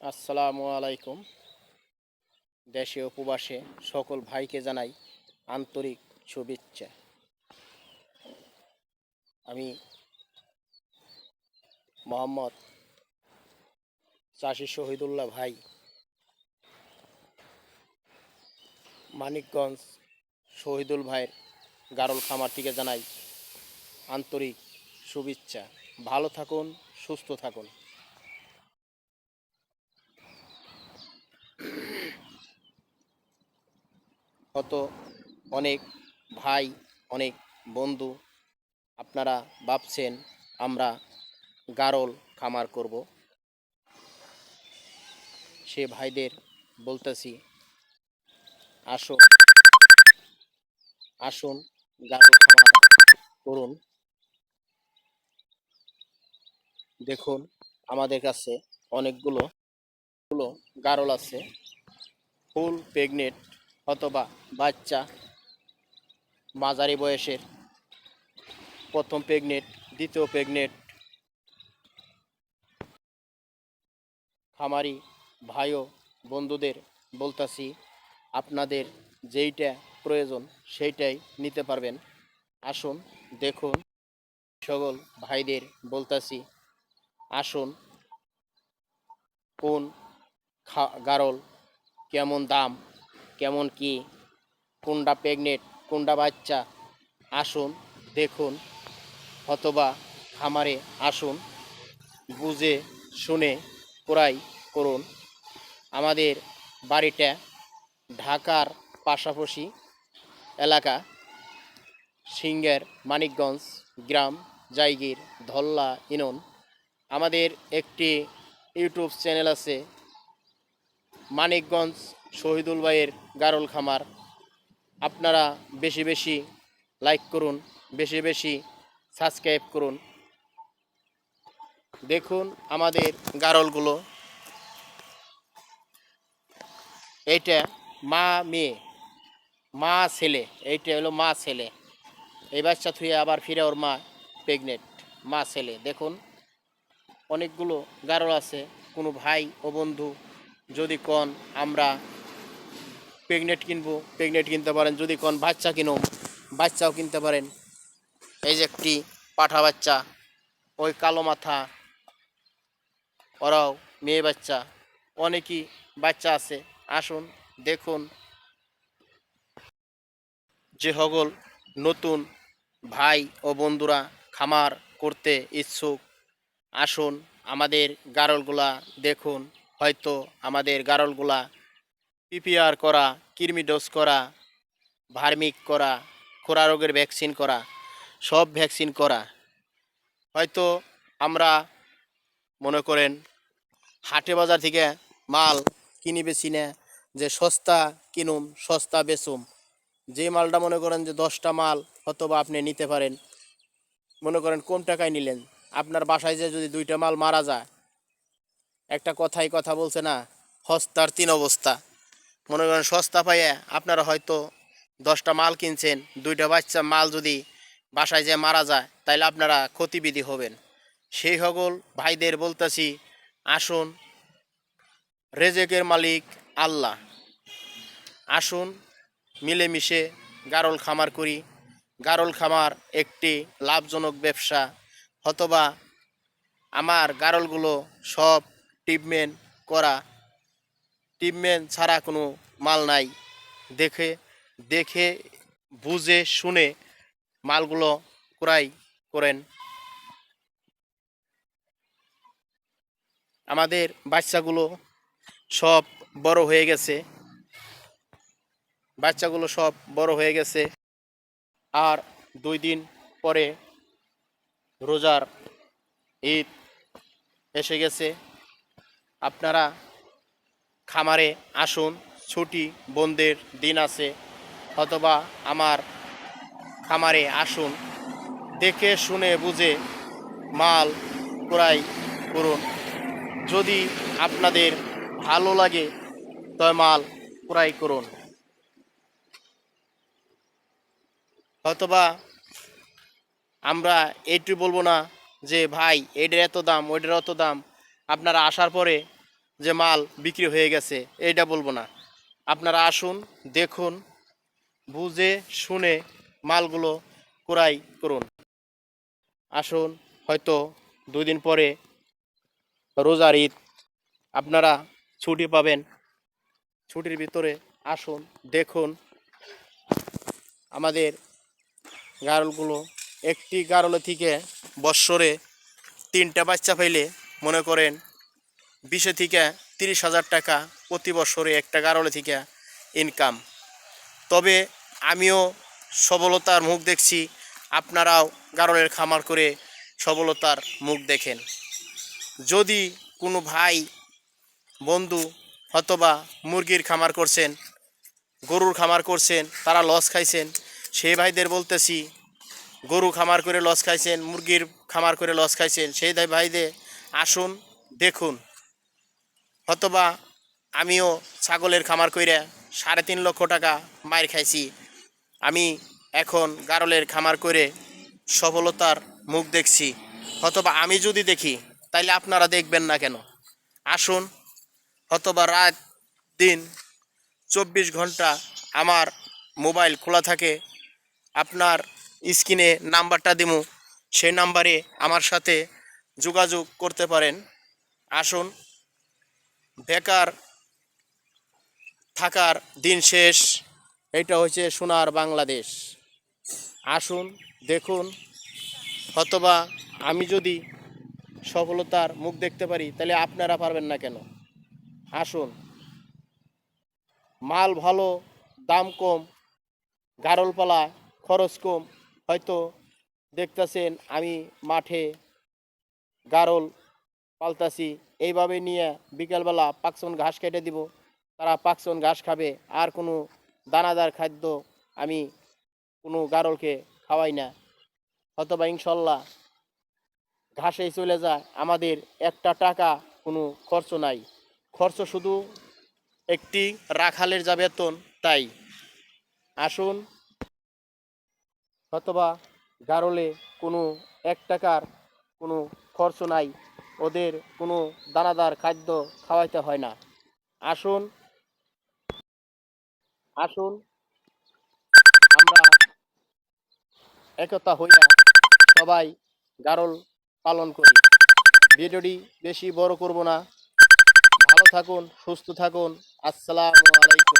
আসসালামু আলাইকুম। দেশে উপবাসে সকল ভাইকে জানাই আন্তরিক শুভেচ্ছা। আমি মোহাম্মদ চাষি শহীদুল্লাহ ভাই, মানিকগঞ্জ শহীদুল ভাইয়ের গারল খামার থেকে জানাই আন্তরিক শুভেচ্ছা। ভালো থাকুন, সুস্থ থাকুন। কত অনেক ভাই, অনেক বন্ধু আপনারা ভাবছেন আমরা গারল খামার করব। সে ভাইদের বলতেছি, আসুন আসুন গারল খামার করুন। দেখুন, আমাদের কাছে অনেকগুলো, গুলো গারল আছে। ফুল প্রেগনেন্ট অথবা বাচ্চা, মাঝারি বয়সের। প্রথম প্রেগনেন্ট দ্বিতীয় প্রেগনেন্ট খামারি ভাই ও বন্ধুদের বলতাছি, আপনাদের যেইটা প্রয়োজন সেইটাই নিতে পারবেন। আসুন, দেখুন, সকল ভাইদের বলতাছি আসুন। কোন গারল কেমন দাম, কেমন কি কোনটা প্রেগনেন্ট কোনটা বাচ্চা, আসুন, দেখুন অথবা খামারে আসুন, বুঝে, শুনে, ক্রয় করুন। আমাদের বাড়িটা ঢাকার পাশাপাশি এলাকা, সিঙ্গের মানিকগঞ্জ গ্রাম, জাইগির ধল্লা ইনন। আমাদের একটি ইউটিউব চ্যানেল আছে, মানিকগঞ্জ শহীদুল ভাইয়ের গারল খামার। আপনারা বেশি বেশি লাইক করুন, বেশি বেশি সাবস্ক্রাইব করুন। দেখুন আমাদের গারলগুলো। এইটা মা, মেয়ে, মা, ছেলে। এইটা হলো মা, ছেলে। এই বাচ্চা থুয়ে আবার ফিরে ওর মা, প্রেগনেন্ট, মা, ছেলে। দেখুন। অনেকগুলো গারল আছে, কোনো ভাই ও বন্ধু যদি কন আমরা প্রেগনেন্ট কিনবো প্রেগনেন্ট কিনতে পারেন, যদি কন বাচ্চা কিনো বাচ্চাও কিনতে পারেন। এই যে একটি পাঠা বাচ্চা, ওই কালো মাথা, ওরাও মেয়ে বাচ্চা, অনেকই বাচ্চা আছে। আসুন, দেখুন। যে হগল নতুন ভাই ও বন্ধুরা খামার করতে ইচ্ছুক আসুন, আমাদের গারলগুলা দেখুন। হয়তো আমাদের গারলগুলা পিপিআর করা, কৃমি ডোজ করা, ভার্মিক করা, খোরা রোগের ভ্যাকসিন করা, সব ভ্যাকসিন করা। হয়তো আমরা মনে করেন হাটে বাজার থেকে মাল কিনি বেশি না, যে সস্তা কিনুম, সস্তা বেচুম। যে মালটা মনে করেন যে দশটা মাল হয়তো বা আপনি নিতে পারেন। মনে করেন কম টাকায় নিলেন। আপনার বাসায় যে যদি দুইটা মাল মারা যায়, একটা কথাই কথা বলছে না হস্তার তিন অবস্থা। মনে করেন সস্তা পাইয়ে আপনারা হয়তো দশটা মাল কিনছেন, দুইটা বাচ্চা মাল যদি বাসায় যে মারা যায়, তাইলে আপনারা ক্ষতিবিধি হবেন। সেই সকল ভাইদের বলতেছি, আসুন, রেজেকের মালিক আল্লাহ। আসুন, মিলেমিশে গারল খামার করি। গারল খামার একটি লাভজনক ব্যবসা অথবা আমার গারলগুলো সব ট্রিটমেন্ট করা। ট্রিটমেন্ট ছাড়া কোনো মাল নাই। দেখে দেখে, বুঝে, শুনে মালগুলো ক্রয় করেন। আমাদের বাচ্চাগুলো সব বড় হয়ে গেছে। বাচ্চাগুলো সব বড় হয়ে গেছে। আর দুই দিন পরে রোজার ঈদ এসে গেছে। আপনারা খামারে আসুন, ছুটি, বন্ধের দিন আছে, অথবা আমার খামারে আসুন, দেখে, শুনে, বুঝে মাল ক্রয় করুন। যদি আপনাদের ভালো লাগে, তবে মাল ক্রয় করুন। অথবা আমরা এইটু বলব না যে, ভাই এটার এত দাম, ওইটার এত দাম। আপনারা আসার পরে যে মাল বিক্রি হয়ে গেছে, এইটা বলব না। আপনারা আসুন, দেখুন, বুঝে, শুনে মালগুলো ক্রয় করুন। আসুন, হয়তো দুই দিন পরে রোজার ঈদ, আপনারা ছুটি পাবেন। ছুটির ভিতরে আসুন, দেখুন আমাদের গারলগুলো একটি গারলে থেকে বৎসরে তিনটা বাচ্চা পাইলে মনে করেন বিশে থেকে তিরিশ হাজার টাকা প্রতি বছরে একটা গারলে থেকে ইনকাম তবে আমিও সবলতার মুখ দেখছি, আপনারাও গারলের খামার করে সবলতার মুখ দেখেন। যদি কোনো ভাই, বন্ধু অথবা মুরগির খামার করছেন, গরুর খামার করছেন, তারা লস খাইছেন, সেই ভাইদের বলতেছি গরু খামার করে লস খাইছেন, মুরগির খামার করে লস খাইছেন, সেই দায় ভাইদের আসুন, দেখুন। অথবা আমিও ছাগলের খামার করে সাড়ে তিন লক্ষ টাকা মায়ের খাইছি। আমি এখন গারলের খামার করে সফলতার মুখ দেখছি। অথবা আমি যদি দেখি, তাইলে আপনারা দেখবেন না কেন? আসুন অথবা রাত দিন চব্বিশ ঘণ্টা আমার মোবাইল খোলা থাকে। আপনার স্ক্রিনে নাম্বারটা দিমু, সেই নাম্বারে আমার সাথে যোগাযোগ করতে পারেন। আসুন, বেকার থাকার দিন শেষ। এটা হচ্ছে সোনার বাংলাদেশ। আসুন, দেখুন অথবা আমি যদি সফলতার মুখ দেখতে পারি, তাহলে আপনারা পারবেন না কেন? আসুন। মাল ভালো, দাম কম, গারলপালা, খরচ কম হয়তো দেখতেছেন, আমি মাঠে গারল পালতাছি। এইভাবে নিয়ে বিকেলবেলা পাকসন ঘাস কেটে দিব। তারা পাকসন ঘাস খাবে, আর কোনো দানাদার খাদ্য আমি কোনো গারলকে খাওয়াই না। অথবা ইনশাল্লাহ ঘাসেই চলে যায়। আমাদের একটা টাকা কোনো খরচ নাই। খরচ শুধু একটি রাখালের যা বেতন, তাই। আসুন। অথবা গারলে কোনো এক টাকার কোনো খরচ নাই। ওদের কোনো দানাদার খাদ্য খাওয়াইতে হয় না। আসুন আসুন, আমরা একতা হইয়া সবাই গারল পালন করি। ভিডিওটি বেশি বড় করব না। ভালো থাকুন, সুস্থ থাকুন। আসসালামু আলাইকুম।